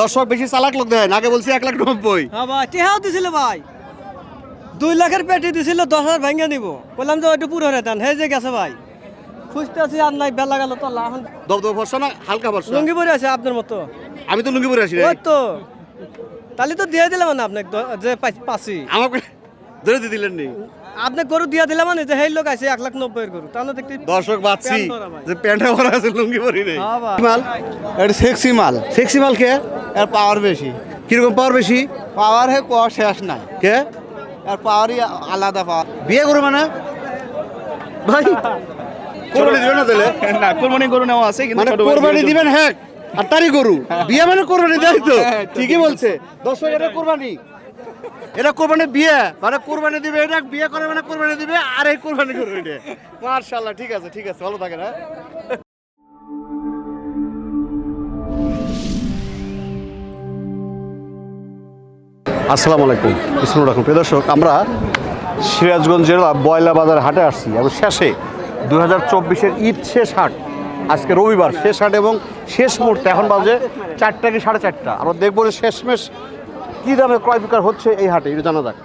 দর্শক বেশি চালাক লোক দেন আগে বলছি এক লাখ নব্বই। হ্যাঁ ভাই টেহাও দিছিল ভাই। দুই লাখের পেটি দিছিল দশ হাজার ভেঙে নিব। বললাম যে ওইটা পুরো দেন হে যে গেছে ভাই। খুঁজতেছি আর নাই বেলা গেল তো এখন দবদব ভরসা না হালকা ভরসা? লুঙ্গি পরে আছে আপনার মতো। আমি তো লুঙ্গি পরে আসি ওই তো। তাহলে তো দিয়ে দিলাম না আপনাকে যে পাচ্ছি আমাকে ধরে দিয়ে দিলেন নি? আপনি গরু দিয়ে দিলাম মানে যে সেই লোক আছে এক লাখ নব্বই গরু। তাহলে দেখতে দর্শক প্যান্ট। যে প্যান্টটা পরা আছে লুঙ্গি পরি নেই। হ্যাঁ মাল। এটা সেক্সি মাল। সেক্সি মাল কে? এর পাওয়ার বেশি। কীরকম পাওয়ার বেশি? পাওয়ার হে পাওয়ার শেষ নাই। কে? এর পাওয়ারই আলাদা পাওয়ার বিয়ে করো মানে? ভাই। কোরবানি দিবেন না তাহলে? না কোরবানি গরু নেওয়া আছে কিন্তু মানে কোরবানি দিবেন হ্যাঁ আর তারই গরু। বিয়ে মানে কোরবানি দেয় তো? ঠিকই বলছে। দশ এটা কোরবানি। এটা কোরবানি বিয়ে। মানে কোরবানি দিবে এটা, বিয়ে করে মানে কোরবানি দিবে, আর এই কোরবানি করবে এটা। মার্শাল্লাহ ঠিক আছে ঠিক আছে, ভালো থাকে না আসসালামু আলাইকুম ইসমুল রাখুন প্রিয় দর্শক, আমরা সিরাজগঞ্জ জেলা বয়লা বাজার হাটে আসছি এবং শেষে দু হাজার চব্বিশের ঈদ শেষ হাট, আজকে রবিবার, শেষ হাট এবং শেষ মুহূর্তে, এখন বাজে চারটা কি সাড়ে চারটা? আমরা দেখব যে শেষমেশ কী দামে ক্রয় বিক্রয় হচ্ছে এই হাটে? এটা জানা যাক।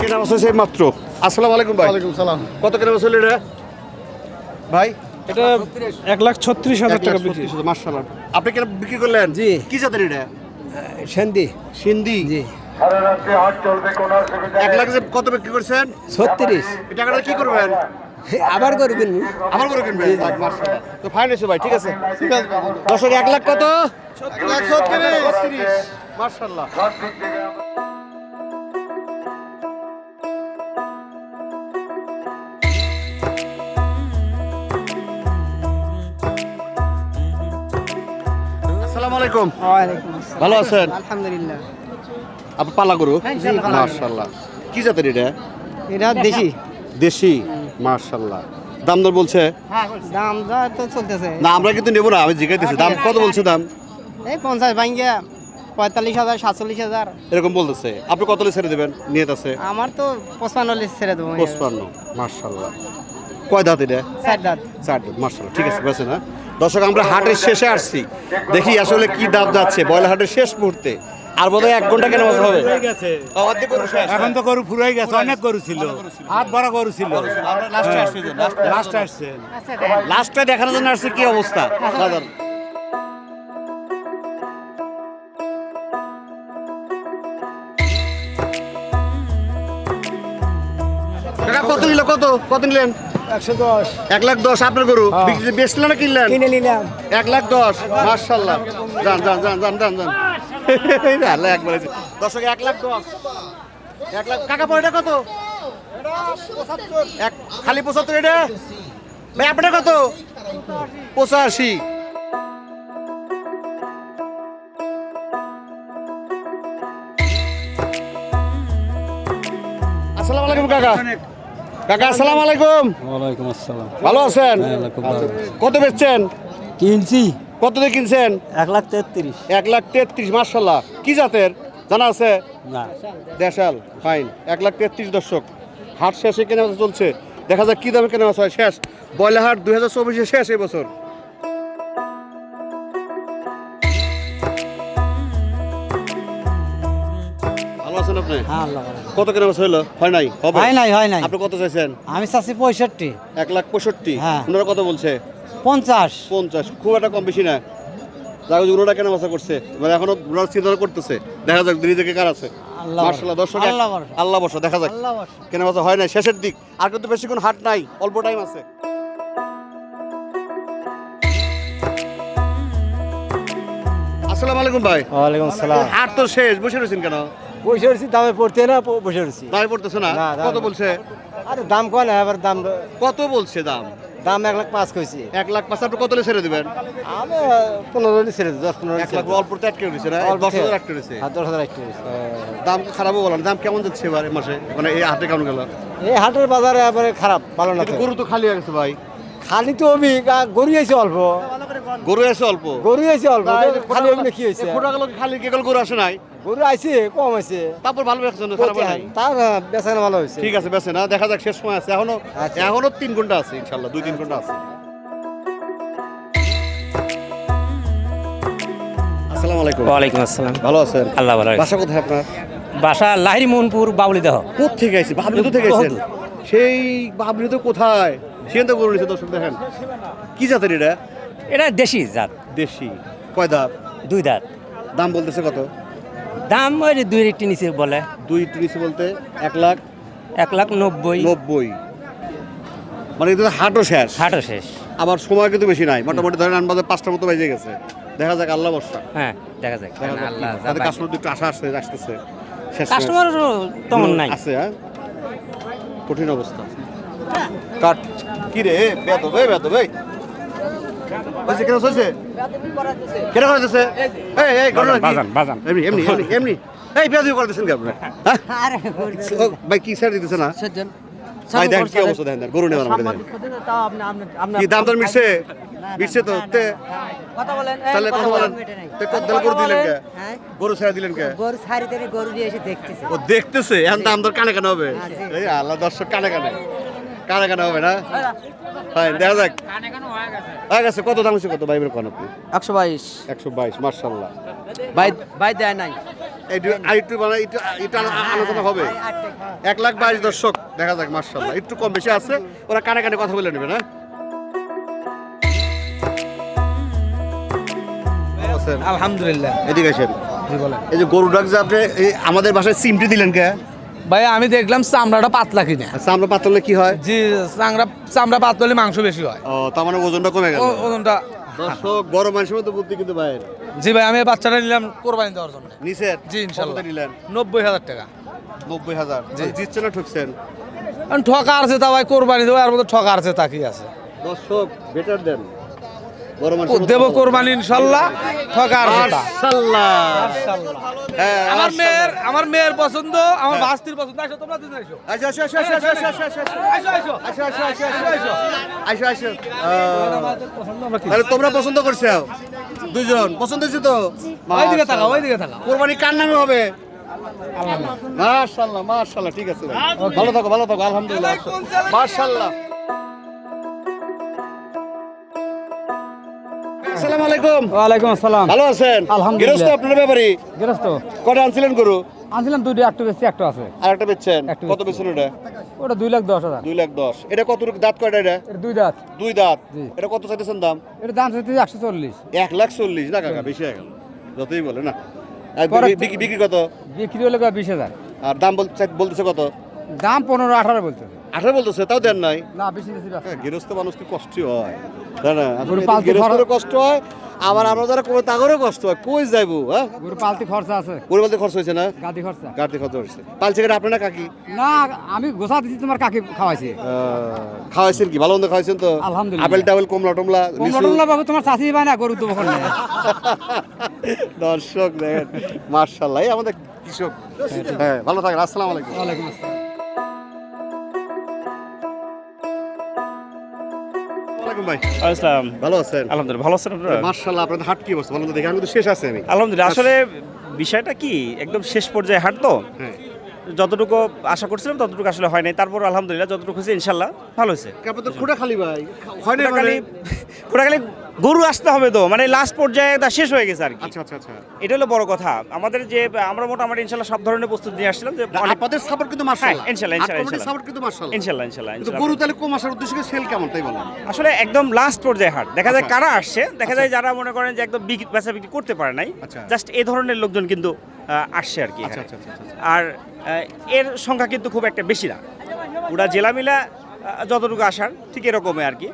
কেনা বছর সেই মাত্র আসসালামু আলাইকুম ভাই। ওয়ালাইকুম সালাম। কত কেনা বছর এটা? ভাই? এটা এক লাখ ছত্রিশ হাজার টাকা বিক্রি। আপনি কেন বিক্রি করলেন? জি। কি জাতের এটা? শান্তি সিন্ধি জি। এক লাখ যে কত বিক্রি করছেন? ছত্রিশ। টাকাটা কি করবেন? আবার গরু কিনবি। আমার করে কিনবেন? তো ফাইন হয়েছে ভাই ঠিক আছে? ঠিক আছে দর্শক এক লাখ কত? মার্শাল্লাহ আসসালামু আলাইকুম। ভালো আছেন? আলহামদুলিল্লাহ। আপনি পালা গরু। মার্শাল্লাহ কি জাতের এটা? এটা দেশি। দেশি? মার্শাল্লাহ দাম দর বলছে? দাম যা তো চলতেছে। না আমরা কিন্তু নেব না আমি জিজ্ঞাসা দাম কত বলছে দাম? এই পঞ্চাশ ভাঙ্গিয়া পঁয়তাল্লিশ হাজার সাতচল্লিশ হাজার। এরকম বলতেছে। আপনি কত ছেড়ে দেবেন? নিয়ত আছে? আমার তো পঁচপান্ন ছেড়ে দেবো। পঁচপান্ন মার্শাল্লাহ কয় দাঁত এটা? চার দাঁত। চার দাঁত মার্শাল্লাহ ঠিক আছে বেছে না দর্শক আমরা হাটের শেষে আসছি। দেখি আসলে কি দাম যাচ্ছে। বয়লা হাটের শেষ মুহূর্তে। আর বোধহয় এক ঘণ্টা কেন মাছ হবে। এখন তো গরু ফুরাই গেছে অনেক গরু ছিল। হাত ভরা গরু ছিল। আমরা লাস্টে আসছি যে, লাস্টে- লাস্ট আসছে। লাস্টে দেখানোর জন্য আসছে কি অবস্থা? কত নিল কত? কত নিলেন? একশো দশ। এক লাখ দশ আপনার গরু? বিক্রি বেচলেন না কিনলেন? কিনে নিলাম। এক লাখ দশ মার্শাল্লাহ যান যান যান যান যান যান। আল্লাহ একবার দর্শক এক লাখ দশ। এক লাখ কাকা পয়টা কত? এক খালি পঁচাত্তর এটা? ভাই আপনার কত? পঁচাশি। আসসালামু আলাইকুম কাকা। কাকা আসসালামু আলাইকুম। ওয়ালাইকুম আসসালাম। ভালো আছেন? কত বেচছেন? কিনছি। কত দিয়ে কিনছেন? এক লাখ তেত্রিশ। এক লাখ তেত্রিশ মার্শাল্লাহ কি জাতের? জানা আছে? না। দেশাল ফাইন এক লাখ তেত্রিশ দর্শক। হাট শেষে কেনা চলছে। দেখা যাক কী দামে কেনা হয়। শেষ। বয়লা হাট দুই হাজার চব্বিশে শেষ এই কত কেনা বেচা হলো হয় নাই? হবে? হয় নাই হয় নাই। আপনি কত চাইছেন? আমি চাচ্ছি পঁয়ষট্টি। এক লাখ পঁয়ষট্টি? হ্যাঁ। ওনারা কত বলছে? পঞ্চাশ। পঞ্চাশ। খুব একটা কম বেশি না। যাই হোক ওনারা কেনা বেচা করছে। মানে এখনও ওনারা চিন্তা করতেছে। দেখা যাক নিজেকে কার আছে। আল্লাহ মার্শাল্লাহ দর্শক আল্লাহ বর্ষা দেখা যাক। কেনা বেচা হয় না শেষের দিক। আর কিন্তু বেশিক্ষণ হাট নাই। অল্প টাইম আছে। আসসালামু আলাইকুম ভাই। ওয়ালাইকুম আসসালাম হাট তো শেষ। বসে রয়েছেন কেন? বসে রয়েছি দামে পড়তে না বসে রয়েছি। দামে পড়তেছে না? কত বলছে? আরে দাম কয় না এবার দাম কত বলছে দাম? দাম এক লাখ পাঁচ কইছি। এক লাখ পাঁচ আপনি কত ছেড়ে দিবেন? আমি পনেরো ছেড়ে দিই, দশ পনেরো এক লাখ অল্প তো আটকে রয়েছে না? দশ হাজার। আটকে রয়েছে হ্যাঁ দশ হাজার একটা রয়েছে। দাম খারাপও বলেন দাম কেমন যাচ্ছে এবার মাসে? মানে এই হাটে কেমন গেল? এই হাটের বাজারে এবারে খারাপ ভালো না গরু তো খালি হয়ে গেছে ভাই। খালি তো আমি গরু আইছে অল্প। গরু আছে অল্প। গরু আছে অল্প। খালি এমনি কি হয়েছে? খালি কেবল গরু আসে নাই? গরু আইছে কম আছে। তারপর ভালো রাখছেন খারাপ নাই তার বেচাকেনা ভালো হয়েছে। ঠিক আছে না দেখা যাক শেষ সময় আছে। এখনও আচ্ছা। এখনও তিন ঘণ্টা আছে ইনশাল্লাহ দুই তিন ঘণ্টা আছে। আসসালামু আলাইকুম। ওয়ালাইকুম আসসালাম। ভালো আছেন? আল্লাহ ভালো বাসা কোথায় আপনার? বাসা লাহিরি মোহনপুর বাউলি দেহ কোথ থেকে আইছি বাবলিতে থেকে আইছেন সেই বাবলিতে কোথায়? সেখান থেকে গরু নিছে দর্শক দেখেন। কি জাতের এটা? এটা দেশি জাত। দেশি। কয় দাঁত? দুই দাঁত। দাম বলতেছে কত? দাম ওই দুই রেটটি নিচে বলে। দুই তিরিশ বলতে এক লাখ? এক লাখ নব্বই। নব্বই। মানে এটা হাটও শেষ। হাটও শেষ। আবার সময় কিন্তু বেশি নাই। মোটামুটি ধরেন আনবাদে পাঁচটার মতো বেজে গেছে। দেখা যাক আল্লাহ বর্ষা হ্যাঁ দেখা যাক। আল্লাহ তাদের কাস্টমার একটু আশা আসছে আসতেছে। কাস্টমার তেমন নাই। আছে হ্যাঁ। কঠিন অবস্থা। কাট। কি রে বেতো বে বেতো বে কেন কেন করে দিছে এই এই ঘটনা? বাজান, বাজান। এমনি এমনি এমনি এমনি। এই বেয়াদি করে দিছেন কি আপনারা হ্যাঁ? ও, ভাই কি স্যার দিতেছে না? ভাই দেখেন কি অবস্থা দেখেন গরু নেওয়ার দেখেন কি দাম দর মিটছে মিটছে তো তে কথা বলেন তাহলে কথা বলেন। তে কত দাম গরু দিলেন কে? হ্যাঁ? গরু ছেড়ে দিলেন কে? গরু ছাড়ি গরু নিয়ে এসে দেখতেছে। ও দেখতেছে এখন দাম দর কানে কানে হবে এই আল্লাহ দর্শক কানে কানে কানে কানে হবে না? হ্যাঁ দেখা যাক। হয়ে গেছে। কত দাম হচ্ছে কত? বাইবের কোন আপনি? একশো বাইশ। একশো বাইশ মার্শাল্লাহ বাই বাই দেয় নাই। একটু মানে আলো- আলোচনা হবে। এক লাখ বাইশ দর্শক দেখা যাক মার্শাল্লাহ একটু কম বেশি আছে ওরা কানে কানে কথা বলে নেবে না? আলহামদুলিল্লাহ। এদিকে আসেন। এই যে গরু ডাক যে আপনি আমাদের বাসায় সিমটি দিলেন কে? ভাই আমি দেখলাম চামড়াটা পাতলা কিনা। চামড়া পাতলে কি হয়? জি চামড়া চামড়া পাতলে মাংস বেশি হয়। ও তার মানে ওজনটা কমে গেল। ওজনটা দর্শক বড় মানুষের মতো বুদ্ধি কিন্তু বাইরে জি ভাই আমি বাচ্চাটা নিলাম কোরবানি দেওয়ার জন্য। নিচের জি, ইনশাল্লাহ। নিলেন? নব্বই হাজার টাকা। নব্বই হাজার। জি। জিতছে না ঠকছেন? ঠকা আছে তা ভাই কোরবানি দেবো আর মধ্যে ঠকা আছে তা কি আছে? দর্শক বেটার দেন। দেবো কোরবানি ইনশাল্লাহ ঠকা আছে তা মাশাআল্লাহ। হ্যাঁ আমার মেয়ের আমার মেয়ের পছন্দ আমার ভাস্তির পছন্দ। আসো তোমরা দুজন আসো। আচ্ছা আচ্ছা আচ্ছা আসো আসো আচ্ছা আচ্ছা আচ্ছা আচ্ছা আচ্ছা আচ্ছা তাহলে তোমরা পছন্দ করছ? দুইজন। পছন্দ হয়েছে তো? ওইদিকে তাকাও ওইদিকে তাকাও। কোরবানি কার নামে হবে? মাশাআল্লাহ মাশাআল্লাহ ঠিক আছে ভালো থাকো ভালো থাকো আলহামদুলিল্লাহ। মাশাআল্লাহ। আসসালামু আলাইকুম। ওয়ালাইকুম আসসালাম। ভালো আছেন? আলহামদুলিল্লাহ। গৃহস্থ আপনার ব্যাপারী? গৃহস্থ। কটা আনছিলেন গরু? আনছিলাম দুইটা একটা বেশি একটা আছে। আর একটা বেচছেন? কত বেচছি। বেচছেন এটা ওটা দুই লাখ দশ হাজার। দুই লাখ দশ। এটা কত দাঁত কয়টা এটা? দুই দাঁত। দুই দাঁত। এটা কত চাইতেছেন দাম? এটা দাম চাইতে একশো চল্লিশ। এক লাখ চল্লিশ। না কাকা বেশি হয়ে গেল। যতই বলে না। বিক্রি- কত? বিক্রি হলে বিশ হাজার। আর দাম বলতেছে কত? দাম পনেরো আঠারো বলতে আঠারো বলতেছে তাও দেন নাই। না বেশি বেশি হ্যাঁ, গৃহস্থ কষ্টই হয়? তাই না? গরু আসলে পালতে গৃহস্থেরও কষ্ট হয় আবার আমরা যারা করে তাদেরও কষ্ট হয়। কই যাইবো হ্যাঁ? গরু পালতে খরচা আছে। খরচ হয়েছে না? গাদি খরচা হয়েছে। পালছে কেটে আপনার কাকি? না আমি গোসা দিচ্ছি তোমার কাকে খাওয়াইছি। খাওয়াইছেন কি? ভালো মন্দ খাওয়াইছেন তো? আলহামদুলিল্লাহ। আপেল টাবেল কমলা টমলা? কমলা বাবু তোমার চাষি ভাই না গরু না দর্শক দেখেন মার্শাল্লাহ আমাদের কৃষক। হ্যাঁ ভালো থাকেন আসসালামু আলাইকুম। ওয়ালাইকুম আসসালাম। ওয়ালাইকুম ভাই। আসসালাম। ভালো আছেন? আলহামদুলিল্লাহ ভালো আছেন আপনারা? আপনাদের হাট কি অবস্থা? বলুন তো দেখি আমি তো শেষ আছে আমি। আলহামদুলিল্লাহ আসলে বিষয়টা কি? একদম শেষ পর্যায়ে হাট তো। হ্যাঁ। যতটুকু আশা করছিলাম ততটুকু আসলে হয় নাই। তারপর আলহামদুলিল্লাহ যতটুকু হয়েছে ইনশাল্লাহ ভালো হয়েছে। খুঁড়া খালি ভাই। হয় না কোটাখালি গরু আসতে হবে তো মানে লাস্ট পর্যায়ে তা শেষ হয়ে গেছে আর কি। আচ্ছা আচ্ছা আচ্ছা। এটা হলো বড় কথা। আমাদের যে আমরা মোটামুটি ইনশাল্লাহ সব ধরনের প্রস্তুতি নিয়ে আসছিলাম যে আপনাদের সাপোর্ট কিন্তু মার্শাল্লাহ হ্যাঁ, ইনশাল্লাহ, ইনশাল্লাহ। সাপোর্ট কিন্তু মার্শাল্লাহ ইনশাল্লাহ ইনশাল্লাহ কিন্তু গরু তাহলে কম আসার উদ্দেশ্যে সেল কেমন তাই বলেন? আসলে একদম লাস্ট পর্যায়ে হাট। দেখা যায় আচ্ছা। কারা আসছে দেখা যায় যারা মনে করেন যে একদম বিক্রি বেচা বিক্রি করতে পারে নাই আচ্ছা। জাস্ট এই ধরনের লোকজন কিন্তু আসছে আর কি আচ্ছা আচ্ছা আচ্ছা আর এর সংখ্যা কিন্তু খুব একটা বেশি না। ওরা জেলা মিলা যতটুকু আসার ঠিক এরকমই আর কি।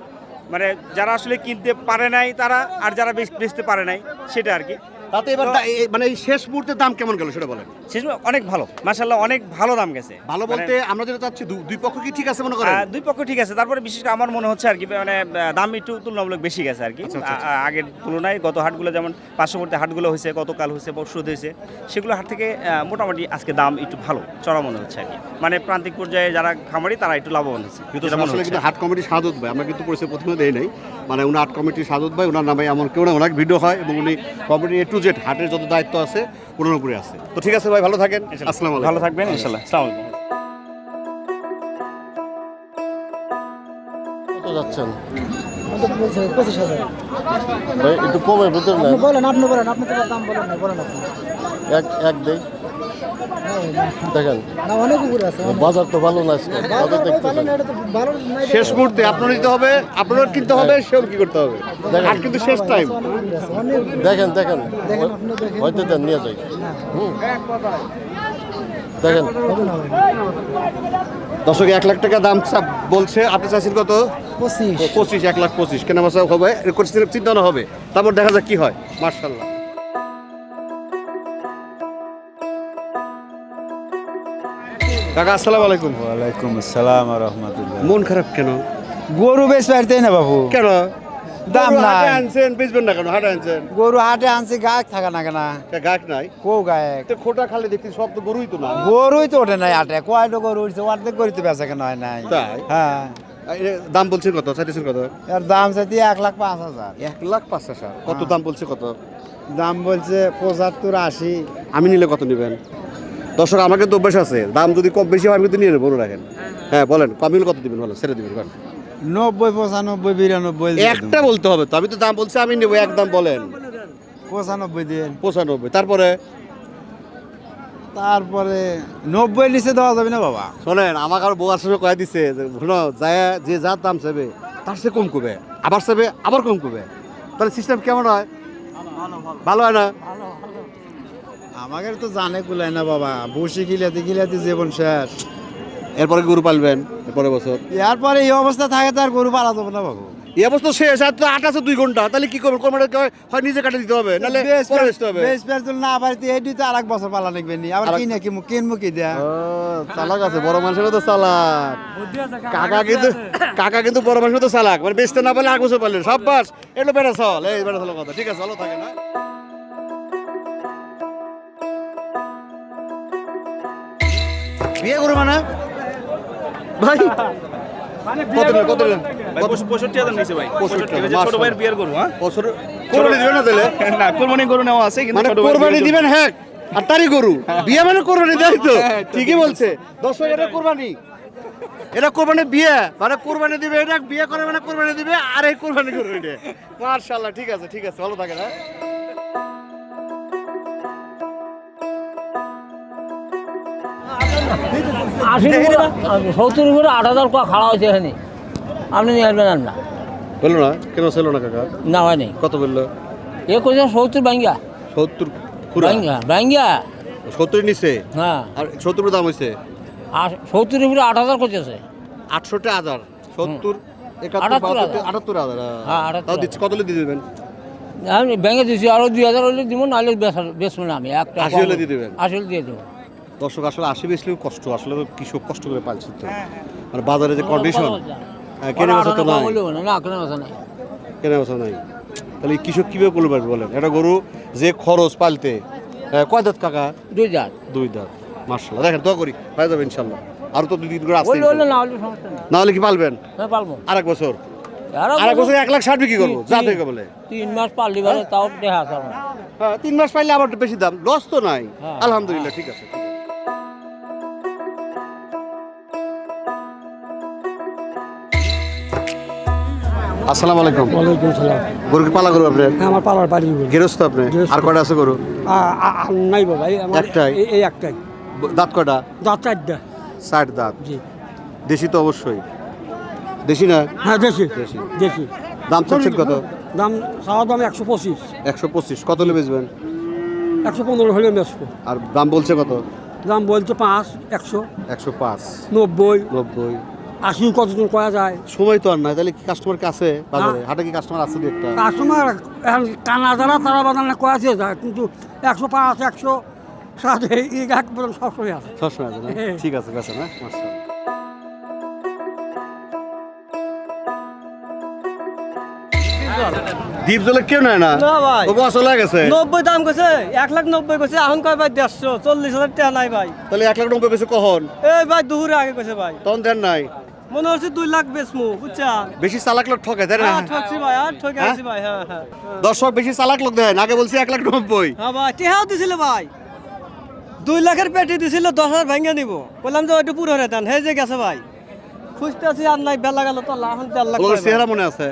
মানে যারা আসলে কিনতে পারে নাই তারা, আর যারা বেচ- বেচতে পারে নাই, সেটা আর কি। তাতে এবার মানে এই শেষ মুহূর্তে দাম কেমন গেল সেটা বলেন। শেষ অনেক ভালো মাসাল্লাহ অনেক ভালো দাম গেছে। ভালো মানে, বলতে আমরা যেটা চাচ্ছি দুই পক্ষ কি ঠিক আছে মনে করেন? দুই পক্ষ ঠিক আছে তারপরে বিশেষ করে আমার মনে হচ্ছে আর কি মানে দাম একটু তুলনামূলক বেশি গেছে আর কি। আচ্ছা, আচ্ছা, আ- আ- আগের তুলনায় গত হাটগুলো যেমন পার্শ্ববর্তী হাটগুলো হয়েছে গতকাল হয়েছে পরশু হয়েছে সেগুলো হাট থেকে মোটামুটি আজকে দাম একটু ভালো চড়া মনে হচ্ছে আর কি। মানে প্রান্তিক পর্যায়ে যারা খামারি তারা একটু লাভবান হচ্ছে কিন্তু। হাট কমিটি সাদত ভাই আমরা কিন্তু পরিচয় প্রথমে দেই নাই। মানে উনি হাট কমিটির সাদত ভাই ওনার নামে এমন কেউ না ওনার ভিডিও হয় এবং উনি কমিটি এ টু জেড হাটের যত দায়িত্ব আছে ওনার উপরে আছে। তো ঠিক আছে ভাই ভালো থাকেন। আসসালাম ভালো থাকবেন ইনশাল্লাহ। আসসালামু আলাইকুম। কত যাচ্ছেন? ভাই একটু কমে বুঝলেন বলেন আপনি বলেন আপনি তো দাম বলেন না বলেন আপনি। এক এক দেই। দেখেন না অনেক উপরে আছে বাজার তো ভালো না বাজার দেখতেছেন। শেষ মুহূর্তে আপনার নিতে হবে আপনার কিনতে হবে সেও কি করতে হবে? হাট কিন্তু শেষ টাইম দেখেন দেখেন। হয়তো দেন নিয়ে যাই। দেখেন। দর্শক এক লাখ টাকা দাম বলছে আপনি চাইছেন কত? পঁচিশ। পঁচিশ এক লাখ পঁচিশ। কেনা হবে চিন্তা হবে। তারপর দেখা যাক কি হয়। মার্শাল্লাহ কাকা আসসালামু আলাইকুম। ওয়ালাইকুম আসসালাম রহমতুল্লাহ। মন খারাপ কেন? গরু বেশ পারতেই না বাবু? কেন? দাম। হাটে আনছেন বেচবেন না কেন? হাটে আনছেন? গরু হাটে আনছি গায়ক থাকা না কেনা? গায়ক নাই? কো গায়ক? তো খোটা খালে দেখছি সব তো গরুই তো না গরুই তো ওঠে নাই হাটে। কয়টা গরু উঠছে অর্ধেক গরু তো বেচা কেন হয় নাই? হ্যাঁ। দাম বলছেন কত? চাইতেছেন কত? এর দাম চাইতে এক লাখ পাঁচ হাজার। এক লাখ পাঁচ হাজার? কত দাম বলছে কত? দাম বলছে পঁচাত্তর আশি। আমি নিলে কত নেবেন? দর্শক আমাকে তো অভ্যাস আছে। দাম যদি কম বেশি হয় আমি কিন্তু নিয়ে নেব রাখেন। হ্যাঁ বলেন কমিল কত দিবেন বলেন ছেড়ে দিবেন বলেন। নব্বই পঁচানব্বই বিরানব্বই একটা বলতে হবে তো আমি তো দাম বলছি আমি নেব একদম বলেন। পঁচানব্বই দিন। পঁচানব্বই তারপরে? তারপরে নব্বই নিচে দেওয়া যাবে না বাবা। শোনেন আমাকে আর বউয়ার সঙ্গে কয়ে দিছে শোনো যায় যে যার দাম চাবে তার সে কম কবে? আবার চাবে আবার কম কবে? তাহলে সিস্টেম কেমন হয়? ভালো হয় না? আমাদের তো জানে কুলায় না বাবা। বসে গিলাতে গিলাতে জীবন শেষ। এরপরে গরু পালবেন এরপরে বছর? এরপরে এই অবস্থা থাকে তো আর গরু পালা যাবে না বাবু। এই অবস্থা শেষ আর তো আট আছে দুই ঘণ্টা। তাহলে কি করবেন? কোরবানি হয় নিজে কাটে দিতে হবে নাহলে বেশ পরে বেচতে হবে। বেশ বেশ তুল না পারিতে এই দুই তো আর এক বছর পালা লাগবে নি। আবার কিনে কি কিনবো কি দেয়া? চালাক আছে বড় মানুষের তো চালাক। কাকা কিন্তু কাকা কিন্তু বড় মানুষের তো চালাক। মানে বেচতে না পারলে আগ বছর পারলেন সব বাস এটা বেড়া চল এই বেড়া চল কথা। ঠিক আছে ভালো থাকে না বিয়ে করব মানে ভাই কত দিলেন কত দিলেন? কত পঁয়ষট্টি হাজার নিচে ভাই। পঁয়ষট্টি ছোট ভাইয়ের বিয়ের গরু হ্যাঁ? বছর কোরবানি দিবেন না তাহলে? না কোরবানি গরু নেওয়া আছে কিন্তু মানে কোরবানি দিবেন হ্যাঁ? আর তারই গরু। বিয়ে মানে কোরবানি দেয় তো? ঠিকই বলছে। দর্শক এটা কোরবানি। এটা কোরবানি বিয়ে। মানে কোরবানি দিবে এটা বিয়ে করে মানে কোরবানি দিবে আর এই কোরবানি করবে এটা। মার্শাল্লাহ ঠিক আছে ঠিক আছে ভালো থাকে না আশি সত্তর করে আট হাজার কোয়া খাওয়া হয়েছে এখানে। আপনি নিয়ে আসবেন আর না। বলল না? কেন ছিল না কাকা? না হয় নাই কত বলল? এ কইছে সত্তর ব্যাঙ্গা সত্তর ব্যাঙ্গা ব্যাঙ্গা সত্তর নিচে? হ্যাঁ। আর সত্তর দাম হয়েছে আর সত্তরের উপরে আট হাজার করতেছে। আটষট্টি হাজার। সত্তর আটাত্তর হাজার। হ্যাঁ, হ্যাঁ আটাত্তর কত দিয়ে দেবেন? আমি ব্যাঙ্গে দিচ্ছি আরও দুই হাজার হলে দিব নাহলে বেসবো না আমি। একটা আশি হলে দিয়ে দেবেন? আশি হলে দিয়ে দেবো। দর্শক আসলে আশি বেশলেও কষ্ট আসলে তো কৃষক কষ্ট করে পালছে তো। মানে বাজারে যে কন্ডিশন কেনে বেচা তো নাই। কেন বেচা নাই। তাহলে কৃষক কীভাবে করতে পারবে বলেন? একটা গরু যে খরচ পালতে হ্যাঁ, কয় দাঁত কাকা? দুই হাজার দুই দাঁত মার্শাল্লাহ দেখেন দোয়া করি হয়ে যাবে ইনশাল্লাহ আরও তো দুই তিন করে আসতে না হলে কি পালবেন? হ্যাঁ আরেক বছর। আরও আরেক বছর এক লাখ ষাট বিক্রি করব যা থেকে বলে। তিন মাস পারলি পারে তাও দেখা। হ্যাঁ তিন মাস পাইলে আবার বেশি দাম। লস তো নাই। হ্যাঁ। আলহামদুলিল্লাহ ঠিক আছে। আসসালামু আলাইকুম। ওয়ালাইকুম সালাম গরু কি পালা গরু আপনার? হ্যাঁ আমার পালার বাড়ি গেরস্ত আপনি? আর কয়টা আছে গরু? নাই বাবা একটাই? এই- একটাই। দাঁত কয়টা? দাঁত চারটা। ষাট দাঁত। জি। দেশি তো অবশ্যই। দেশি না? হ্যাঁ দেশি। দেশি। দেশি। দাম চাচ্ছেন কত? দাম চাওয়া দাম একশো পঁচিশ। একশো পঁচিশ। কত হলে বেচবেন? একশো পনেরো হলে বেচবো। আর দাম বলছে কত? দাম বলছে পাঁচ একশো। একশো পাঁচ। নব্বই। নব্বই। আশি কতজন করা যায়? সময় তো আর নাই তাহলে কি কাস্টমার কাছে বাজারে? হাটে কি কাস্টমার আছে দু একটা? কাস্টমার এখন কানা যারা তারা বাজারে কয়েছে যায় কিন্তু একশো পাঁচ একশো সাথে এই বরং সবসময় আছে। সবসময় আছে না? ঠিক আছে বেছেন হ্যাঁ? মাশাআল্লাহ। দ্বীপ জলে কেউ নেয় না? না ভাই। ও বছর লাগে গেছে। নব্বই দাম কইছে এক লাখ নব্বই কইছে এখন কয় ভাই দেড়শো চল্লিশ হাজার টাকা নাই ভাই। তাহলে এক লাখ নব্বই পেয়েছে কখন? এই ভাই দুপুরে আগে কইছে ভাই। তখন দেন নাই? মনে হচ্ছে দুই লাখ বেচমু বুঝছেন বেশি চালাক লোক ঠকে তাই না? হ্যাঁ ঠকছি ভাই আর ঠকে আছি ভাই হ্যাঁ হ্যাঁ হ্যাঁ। দর্শক বেশি চালাক লোক দেন আগে বলছি এক লাখ নব্বই। হ্যাঁ ভাই টেহাও দিছিল ভাই। দুই লাখের পেটি দিছিল দশ হাজার ভেঙে নিব। বললাম যে ওইটু পুরো দেন হে যে গেছে ভাই। খুঁজতে আছি আর নাই বেলা গেল তো এখন দেড় লাখ চেহারা মনে আছে?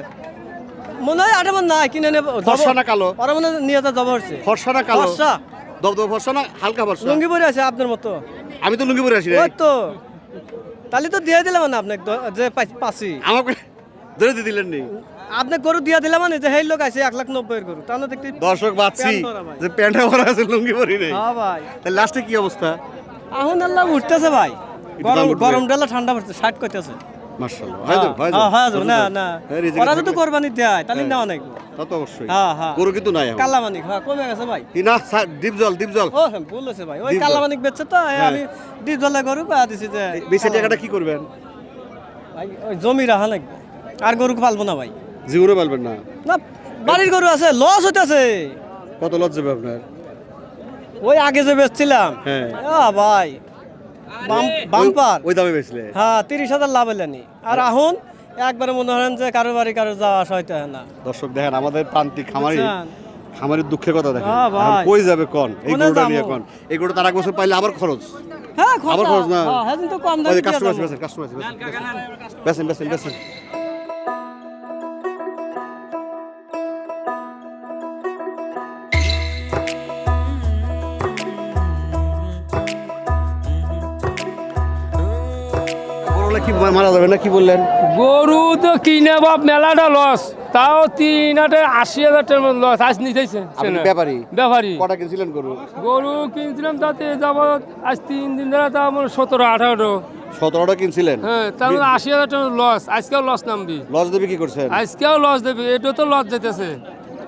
মনে হয় আটে নাই কিনে নেব ফর্সা না কালো? ওরা মনে হয় নিয়ে যা জব হচ্ছে। ফর্সা না কালো? ফর্সা। দবদব ফর্সা না হালকা ফর্সা? লুঙ্গি পরে আছে আপনার মতো। আমি তো লুঙ্গি পরে আসি তো। তাহলে তো দিয়ে দিলাম না আপনাকে যে পাচ্ছি আমাকে ধরে দিয়ে দিলেন নি? আপনি গরু দিয়ে দিলাম মানে যে হেই লোক আছে এক লাখ নব্বই গরু। তাহলে দেখতে দর্শক প্যান্ট ভাই। যে প্যান্টটা পরা আছে লুঙ্গি পরি নেই। হ্যাঁ ভাই। তাহলে লাস্টে কি অবস্থা? এখন আল্লাহ উঠতেছে ভাই। গরম গরম ডালা ঠান্ডা পড়ছে ষাট করতেছে মাশাআল্লাহ। হয় তো হয় তো। না না। হ্যাঁ, ওরা যদি থাকলে। কোরবানি দেয় তাহলে হ্যাঁ। নেওয়া নাই তা তো অবশ্যই। হ্যাঁ হ্যাঁ। গরু কিন্তু নাই এখন। কালা হ্যাঁ কমে গেছে ভাই। কি না? স্যার, ডিপ জল ডিপ জল। ও হ্যাঁ বলেছে ভাই। ওই ডিপ কালা বেচছে তো এই হ্যাঁ। আমি ডিপ গরু পাওয়া দিছি যে বেশি টাকাটা কি করবেন? ভাই, ওই জমি রাখা লাগবে। আর গরু পালবো না ভাই। জীবনে পারবেন না? না বাড়ির গরু আছে লস হইতেছে। কত লজ যাবে আপনার? ওই আগে যে বেচছিলাম। হ্যাঁ। আ ভাই বাম- বাম্পার। ওই- ওই দামে বেচলে? হ্যাঁ তিরিশ হাজার লাভ হলেনি আর এখন একবারে মনে হয় যে কারও বাড়ি কারও যাওয়া আসা হইতে হয় না। দর্শক দেখেন আমাদের প্রান্তিক খামারি? খামারের দুঃখের কথা দেখেন। হ্যাঁ, কই যাবে কোন? এই গরুটা নিয়ে কোন। এই গরুটা তার এক বছর পাইলে আবার খরচ। হ্যাঁ আবার খরচ না। হ্যাঁ কিন্তু কম দাম দামে আছে কাস্টমার আছে বেছেন কাস্টমার বেছেন বেছেন কি মারা যাবে না কি বললেন? গরু তো কিনে বাপ মেলাটা লস। তাও তিন আটে আশি হাজার টাকার মতো লস। আজ নিতেছে ব্যাপারী? ব্যাপারী। কটা কিনছিলেন গরু? গরু কিনছিলাম তাতে যাব আজ তিন দিন ধরে তা আমার সতেরো আঠারো। সতেরোটা কিনছিলেন? হ্যাঁ তার আশি হাজার টাকা লস। আজকেও লস নামবি। লজ দেবে কি করছেন? আজকেও লস দেবে এটা তো লস যেতেছে।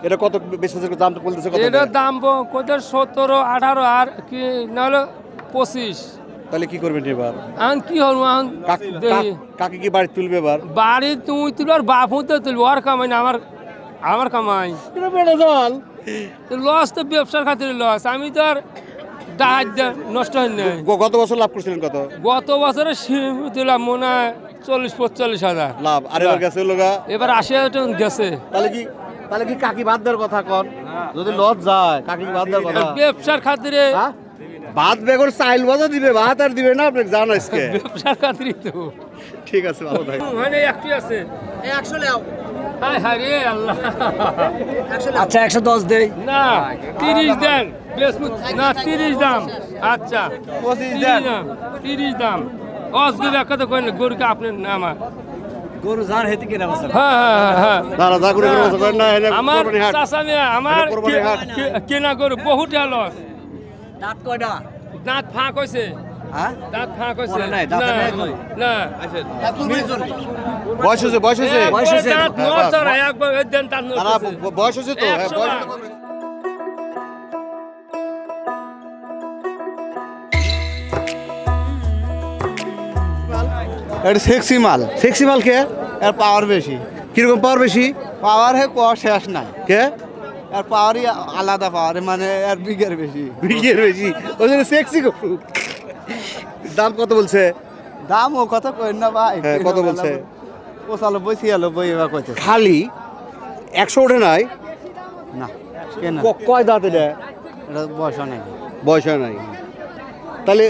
এটা কত বেশি দাম বলতেছে এটার দাম কোথায়? সতেরো আঠারো আর কি নাহলে পঁচিশ। তাহলে কি করবেন এবার? এখন কি হল এখন কাক- কি বাড়ি তুলবে এবার? বাড়ি তুই তুলো আর বাপ তুলবো আর কামাই না আমার আমার কামাই। জল লস তো ব্যবসার খাতিরে লস আমি তো আর নষ্ট হয় নাই। গত বছর লাভ করছিলেন কত? গত বছরে দিলাম মনে হয় চল্লিশ পঁচল্লিশ হাজার। লাভ। আর এবার গেছে লোগা এবার আশি হাজার টাকা গেছে। তাহলে কি তাহলে কি কাকি বাদ দেওয়ার কথা কন? যদি লজ যায় কাকি বাদ দেওয়ার কথা? ব্যবসার খাতিরে হ্যাঁ? ভাত বেগর চাইল বাজা দিবে ভাত আর দিবে না আপনাকে জান আজকে। ব্যবসার তো। ঠিক আছে ভালো থাকবে মানে একটি আছে। হায় হায় রে আল্লাহ। আচ্ছা একশো দশ দেই। না তিরিশ দেন। বেশ না তিরিশ দাম। আচ্ছা পঁচিশ তিরিশ দেন। দাম তিরিশ দাম। অসগুলো একটা তো করেন গরুকে আপনার না আমার গরু যার হেতে কিনা বছর হ্যাঁ হ্যাঁ হ্যাঁ দাঁড়া যা করে করে না আমার কেনা গরু বহুত লস দাঁত কয়টা? দাঁত ফাঁক হয়েছে হ্যাঁ? দাঁত ফাঁক হয়েছে পরে নাই, দাঁতে না, না। বয়স হয়েছে বয়স হয়েছে বয়স হয়েছে? দাঁত হ্যাঁ, নড়ছে না, একবার দেন দাঁত না, নড়তেছে। ব- বয়স হয়েছে তো হ্যাঁ বয়স এটা সেক্সি মাল। সেক্সি মাল কে? এর পাওয়ার বেশি। কীরকম পাওয়ার বেশি? পাওয়ার হে কোয়া শেষ নাই। কে? এর পাওয়ারই আলাদা পাওয়ার মানে এর বিঘের বেশি। বিঘের বেশি। ওই জন্য সেক্সি দাম কত বলছে? দাম ও কথা কই না ভাই হ্যাঁ, কত বলছে? পঁচানব্বই ছিয়ানব্বই এবার কইতে খালি একশো ওঠে নাই? না কেন কয় দাঁত এটা? এটা বয়স নেই। বয়স নাই। তাহলে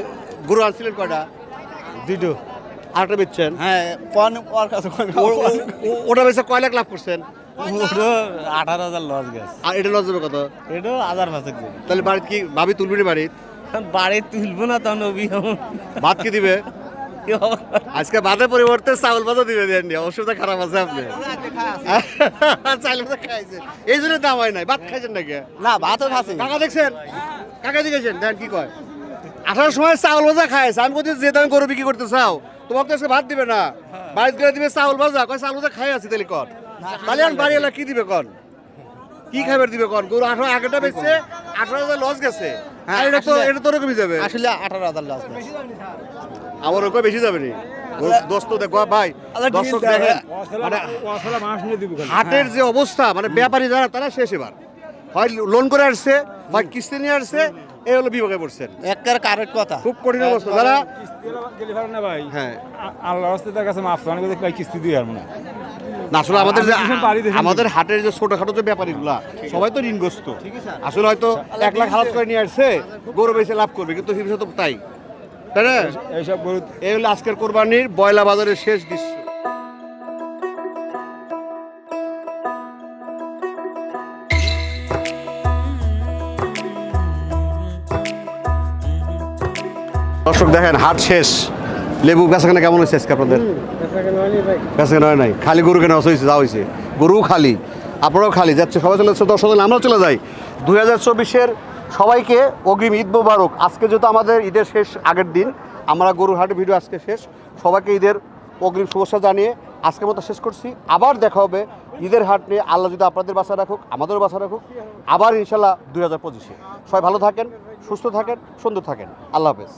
গরু আনছিলেন কয়টা? দুটো। আরেকটা বেচছেন? হ্যাঁ ওর কাছে ওটা বেচে কয় লাখ লাভ করছেন? আঠারো হাজার লস গেছে। আর এটা লস যাবে কত? এটা হাজার মাসে তাহলে বাড়িতে কি ভাবি তুলবি না বাড়িতে? বাড়ি তুলবো না তখন অভি ভাত কি দিবে? আজকে ভাতের পরিবর্তে চাউল ভাজা দিবে দেন অসুবিধা খারাপ আছে আপনি। চাইল ভাজা খাইছে। এই জন্য দাম হয় নাই। ভাত খাইছেন নাকি? না ভাতও কাকা দেখছেন? কাকা দেখেছেন দেন কি কয়? আঠারো সময় চাউল ভাজা খাইছে। আমি যে দামে গরু বিক্রি করতে চাও তোমাকে তো আজকে ভাত দিবে না। বাড়িতে গেলে দিবে চাউল ভাজা। কয় চাউল ভাজা খাই আছি তাহলে কর। তাহলে আর বাড়ি এলা কি দিবে কন? কি খাবার দিবে কন? গরু আঠারো আগেটা বেচছে আঠারো হাজার লস গেছে। হ্যাঁ, আর এটা তো এটা তো ওরকমই যাবে। আসলে আঠারো হাজার লাস্ট আমার ওকে বেশি যাবে নি। দোস্ত দেখো ভাই দর্শক দেখেন মানে হাটের যে অবস্থা মানে ব্যাপারী যারা তারা শেষ এবার। হয় লোন করে আসছে হয় কিস্তি নিয়ে আসছে এই হলো বিভাগে পড়ছেন। একের কারেক্ট কথা। খুব কঠিন অবস্থা। যারা ভাই হ্যাঁ। আল্লাহ তার কাছে মাফ অনেক ভাই কিস্তি দিয়ে আর মনে না আসলে আমাদের যে আমাদের হাটের যে ছোটখাটো যে ব্যাপারীগুলা সবাই তো ঋণগ্রস্ত। আসলে হয়তো এক লাখ হালাত করে নিয়ে আসছে গরু বেশি লাভ করবে কিন্তু হিংসা তো তাই। তাই না? এইসব গরু এই হলো আজকের কোরবানির বয়লা বাজারের শেষ দৃশ্য। দর্শক দেখেন, হাট শেষ। লেবু বেচাকেনা কেমন হয়েছে আজকে আপনাদের? বেচাকেনা হয় নাই। খালি গরু কেনা হয়েছে, যা হয়েছে। গরু খালি, আপনারাও খালি, যাচ্ছে সবাই চলে যাচ্ছে, দর্শক আমরাও চলে যাই। দুই হাজার চব্বিশের সবাইকে অগ্রিম ঈদ মোবারক। আজকে যেহেতু আমাদের ঈদের শেষ আগের দিন, আমরা গরুর হাটের ভিডিও আজকে শেষ। সবাইকে ঈদের অগ্রিম শুভেচ্ছা জানিয়ে আজকের মতো শেষ করছি। আবার দেখা হবে ঈদের হাট নিয়ে। আল্লাহ যদি আপনাদের বাসা রাখুক, আমাদেরও বাসা রাখুক। আবার ইনশাল্লাহ দুই হাজার পঁচিশে। সবাই ভালো থাকেন, সুস্থ থাকেন, সুন্দর থাকেন। আল্লাহ হাফেজ।